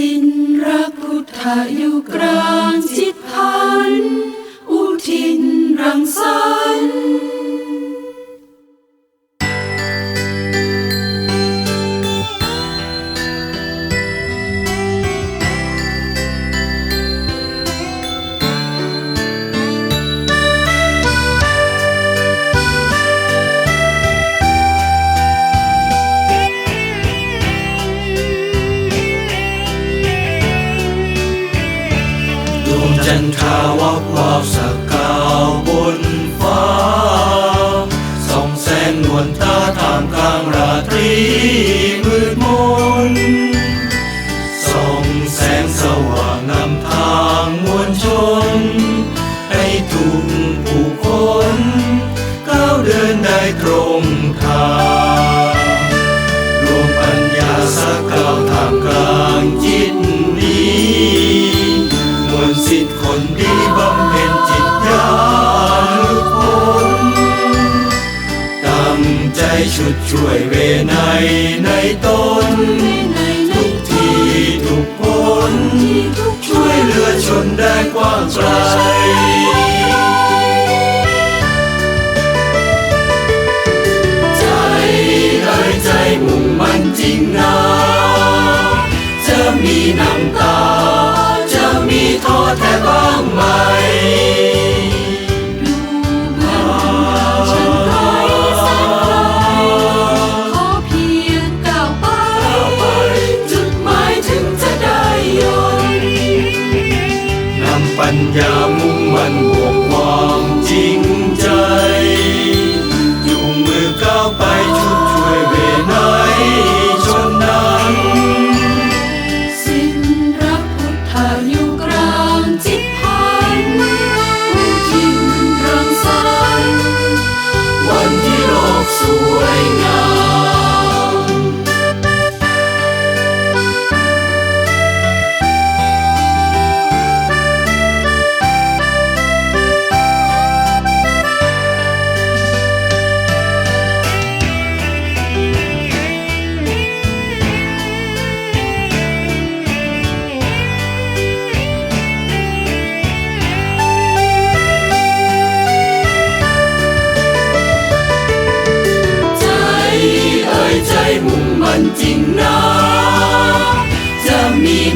สินรักพุทธอยู่กลางจิตพัน อุทินรังสา จันทราวับวาวสกาวบนฟ้า ส่องแสงนวลตาทางกลางราตรีมืดมน ส่องแสงสว่างนำทางมวลชน ให้ทุกผู้คนก้าวเดินได้ตรงทาง รวมปัญญาสกาวทางกลาง ชุดช่วยเวไนในตน ทุกทีทุกคนช่วยเหลือชนได้กว้างไกล για μου. จริงนะจะมี